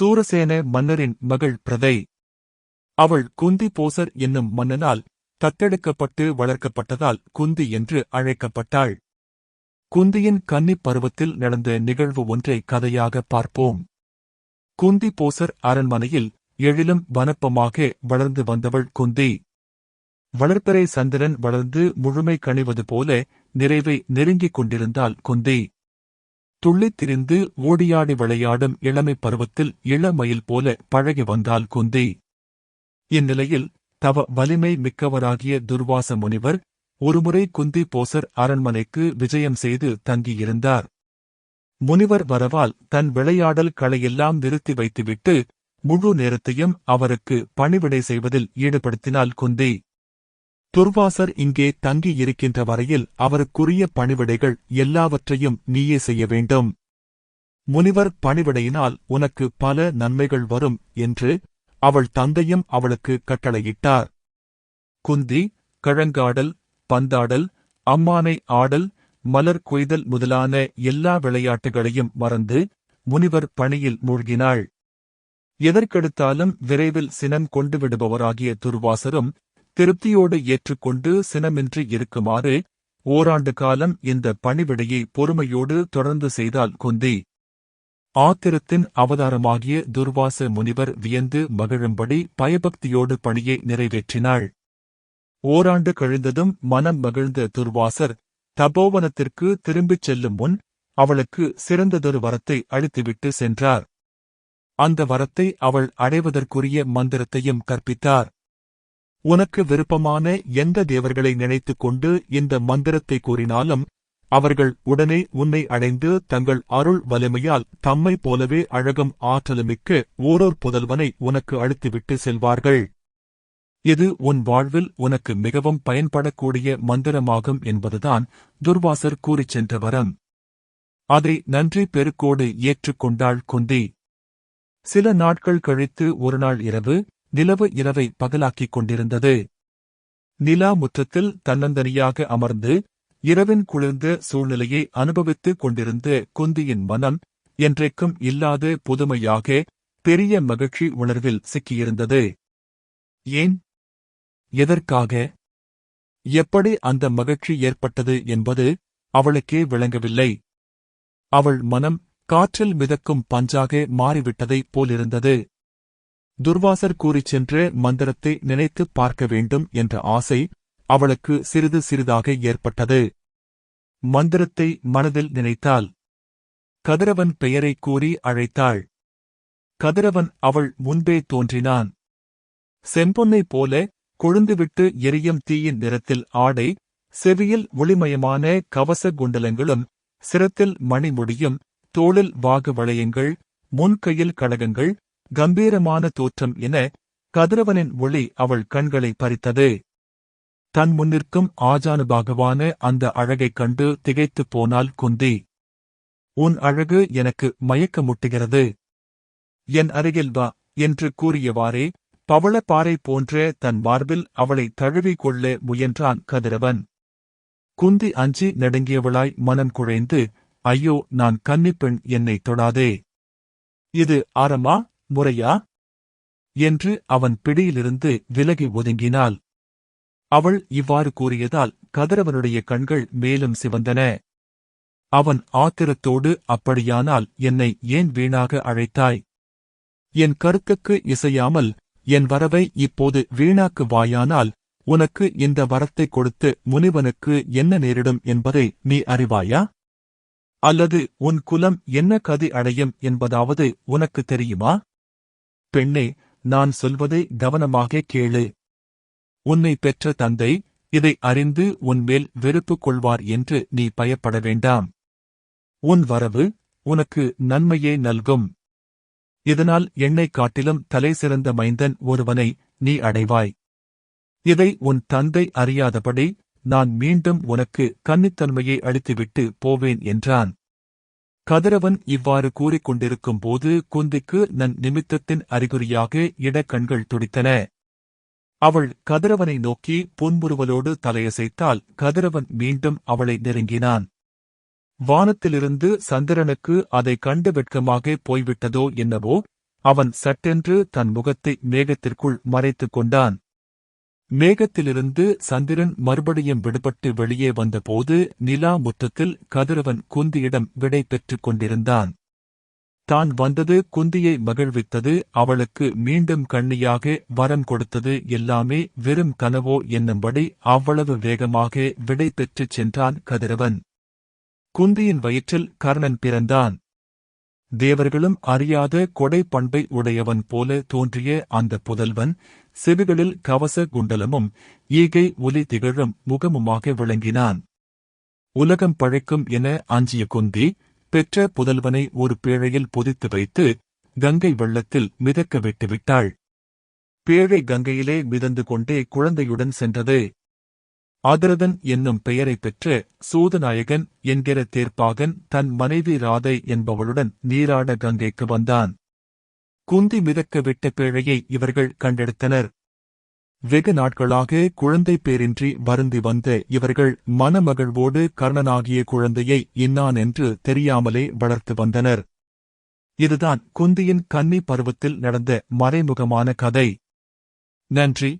சூரசேன மன்னரின் மகள் பிரதை. அவள் குந்தி போசர் என்னும் மன்னனால் தத்தெடுக்கப்பட்டு வளர்க்கப்பட்டதால் குந்தி என்று அழைக்கப்பட்டாள். குந்தியின் கன்னிப் பருவத்தில் நடந்த நிகழ்வு ஒன்றை கதையாக பார்ப்போம். குந்தி போசர் அரண்மனையில் எழிலும் வனப்பமாக வளர்ந்து வந்தவள் குந்தி. வளர்ப்பறை சந்திரன் வளர்ந்து முழுமை கணிவது போல நிறைவை நெருங்கிக் கொண்டிருந்தாள் குந்தி. துள்ளித் திரிந்து ஓடியாடி விளையாடும் இளமை பருவத்தில் இளமயில் போல பழகி வந்தால் குந்தி. இந்நிலையில் தவ வலிமை மிக்கவராகிய துர்வாச முனிவர் ஒருமுறை குந்தி போசர் அரண்மனைக்கு விஜயம் செய்து தங்கியிருந்தார். முனிவர் வரவால் தன் விளையாடல் களையெல்லாம் நிறுத்தி வைத்துவிட்டு முழு நேரத்தையும் அவருக்கு பணிவிடை செய்வதில் ஈடுபடுத்தினாள் குந்தி. துர்வாசர் இங்கே தங்கியிருக்கின்ற வரையில் அவருக்குரிய பணிவிடைகள் எல்லாவற்றையும் நீயே செய்ய வேண்டும். முனிவர் பணிவிடையினால் உனக்கு பல நன்மைகள் வரும் என்று அவள் தந்தையும் அவளுக்கு கட்டளையிட்டார். குந்தி கழங்காடல் பந்தாடல் அம்மானை ஆடல் மலர் கொய்தல் முதலான எல்லா விளையாட்டுகளையும் மறந்து முனிவர் பணியில் மூழ்கினாள். எதற்கெடுத்தாலும் விரைவில் சினம் கொண்டு விடுபவராகிய துர்வாசரும் திருப்தியோடு ஏற்றுக்கொண்டு சினமின்றி இருக்குமாறு ஓராண்டு காலம் இந்த பணிவிடையை பொறுமையோடு தொடர்ந்து செய்தால் குந்தி. ஆத்திரத்தின் அவதாரமாகிய துர்வாச முனிவர் வியந்து மகிழும்படி பயபக்தியோடு பணியை நிறைவேற்றினாள். ஓராண்டு கழிந்ததும் மனம் மகிழ்ந்த துர்வாசர் தபோவனத்திற்கு திரும்பிச் செல்லும் முன் அவளுக்கு சிறந்ததொரு வரத்தை அளித்துவிட்டு சென்றார். அந்த வரத்தை அவள் அடைவதற்குரிய மந்திரத்தையும் கற்பித்தார். உனக்கு விருப்பமான எந்த தேவர்களை நினைத்துக் கொண்டு இந்த மந்திரத்தை கூறினாலும் அவர்கள் உடனே உன்னை அடைந்து தங்கள் அருள் வலிமையால் தம்மை போலவே அழகும் ஆற்றலுமிக்க ஓரோர் புதல்வனை உனக்கு அழுத்திவிட்டு செல்வார்கள். இது உன் வாழ்வில் உனக்கு மிகவும் பயன்படக்கூடிய மந்திரமாகும் என்பதுதான் துர்வாசர் கூறிச் சென்ற வரம். அதை நன்றி பெருக்கோடு ஏற்றுக்கொண்டாள் குந்தி. சில நாட்கள் கழித்து ஒருநாள் இரவு நிலவு இரவை பகலாக்கிக் கொண்டிருந்தது. நிலா முற்றத்தில் தன்னந்தனியாக அமர்ந்து இரவின் குளிர்ந்த சூழ்நிலையை அனுபவித்துக் கொண்டிருந்த குந்தியின் மனம் என்றைக்கும் இல்லாத புதுமையாக பெரிய மகிழ்ச்சி உணர்வில் சிக்கியிருந்தது. ஏன்? எதற்காக? எப்படி அந்த மகிழ்ச்சி ஏற்பட்டது என்பது அவளுக்கே விளங்கவில்லை. அவள் மனம் காற்றில் மிதக்கும் பஞ்சாக மாறிவிட்டதைப் போலிருந்தது. துர்வாசர் கூறிச் சென்ற மந்திரத்தை நினைத்துப் பார்க்க வேண்டும் என்ற ஆசை அவளுக்கு சிறிது சிறிதாக ஏற்பட்டது. மந்திரத்தை மனதில் நினைத்தாள். கதிரவன் பெயரை கூறி அழைத்தாள். கதிரவன் அவள் முன்பே தோன்றினான். செம்பொன்னைப் போல கொழுந்துவிட்டு எரியும் தீயின் நிறத்தில் ஆடை செவியில் ஒளிமயமான கவச குண்டலங்களும் சிரத்தில் மணிமுடியும் தோளில் வாகு வளையங்கள் முன்கையில் கடகங்கள் கம்பீரமான தோற்றம் என கதிரவனின் ஒளி அவள் கண்களை பறித்தது. தன் முன்னிற்கும் ஆஜானுபாகவான அந்த அழகைக் கண்டு திகைத்துப் போனாள் குந்தி. உன் அழகு எனக்கு மயக்க முட்டுகிறது என் அருகில் வா என்று கூறியவாறே பவளப்பாறை போன்ற தன் மார்பில் அவளை தழுவிக் கொள்ள முயன்றான் கதிரவன். குந்தி அஞ்சி நடுங்கியவளாய் மனம் குழைந்து ஐயோ நான் கன்னிப்பெண் என்னை தொடாதே. இது ஆரமா? முறையா? என்று அவன் பிடியிலிருந்து விலகி ஒதுங்கினாள். அவள் இவ்வாறு கூறியதால் கதிரவனுடைய கண்கள் மேலும் சிவந்தன. அவன் ஆத்திரத்தோடு அப்படியானால் என்னை ஏன் வீணாக அழைத்தாய்? என் கருத்துக்கு இசையாமல் என் வரவை இப்போது வீணாக்கு வாயானால் உனக்கு இந்த வரத்தை கொடுத்து முனிவனுக்கு என்ன நேரிடும் என்பதை நீ அறிவாயா? அல்லது உன் குலம் என்ன கதி அடையும் என்பதாவது உனக்கு தெரியுமா? பெண்ணே நான் சொல்வதை கவனமாக கேளு. உன்னை பெற்ற தந்தை இதை அறிந்து உன்மேல் வெறுப்பு கொள்வார் என்று நீ பயப்பட வேண்டாம். உன் வரவு உனக்கு நன்மையே நல்கும். இதனால் என்னைக் காட்டிலும் தலை சிறந்த மைந்தன் ஒருவனை நீ அடைவாய். இதை உன் தந்தை அறியாதபடி நான் மீண்டும் உனக்கு கன்னித்தன்மையை அளித்துவிட்டு போவேன் என்றான். கதிரவன் இவ்வாறு கூறிக்கொண்டிருக்கும் போது குந்திக்கு நன் நிமித்தத்தின் அறிகுறியாக இடக்கண்கள் துடித்தன. அவள் கதிரவனை நோக்கி புன்முறுவலோடு தலையசைத்தால் கதிரவன் மீண்டும் அவளை நெருங்கினான். வானத்திலிருந்து சந்திரனுக்கு அதை கண்டு வெட்கமாக போய்விட்டதோ என்னவோ அவன் சட்டென்று தன் முகத்தை மேகத்திற்குள் மறைத்துக் கொண்டான். மேகத்திலிருந்து சந்திரன் மறுபடியும் விடுபட்டு வெளியே வந்தபோது நிலா முற்றத்தில் கதிரவன் குந்தியிடம் விடை பெற்றுக் கொண்டிருந்தான். தான் வந்தது குந்தியை மகிழ்வித்தது அவளுக்கு மீண்டும் கண்ணியாக வரம் கொடுத்தது எல்லாமே வெறும் கனவோ என்னும்படி அவ்வளவு வேகமாக விடை பெற்றுச் சென்றான் கதிரவன். குந்தியின் வயிற்றில் கர்ணன் பிறந்தான். தேவர்களும் அறியாத கொடை பண்பை உடையவன் போல தோன்றிய அந்த புதல்வன் செவிகளில் கவச குண்டலமும் ஈகை ஒலி திகழும் முகமுமாக விளங்கினான். உலகம் பழைக்கும் என அஞ்சிய குந்தி பெற்ற புதல்வனை ஒரு பேழையில் பொதித்து வைத்து கங்கை வெள்ளத்தில் மிதக்க விட்டுவிட்டாள். பேழை கங்கையிலே மிதந்து கொண்டே குழந்தையுடன் சென்றது. ஆதரதன் என்னும் பெயரைப் பெற்ற சூதநாயகன் என்கிற தேர்ப்பாகன் தன் மனைவி ராதை என்பவளுடன் நீராட கங்கைக்கு வந்தான். குந்தி மிதக்க விட்ட இவர்கள் கண்டெடுத்தனர். வெகு நாட்களாக குழந்தை பேரின்றி வருந்தி வந்த இவர்கள் மனமகிழ்வோடு கர்ணனாகிய குழந்தையை இன்னான் என்று தெரியாமலே வளர்த்து வந்தனர். இதுதான் குந்தியின் கன்னி பருவத்தில் நடந்த மறைமுகமான கதை. நன்றி.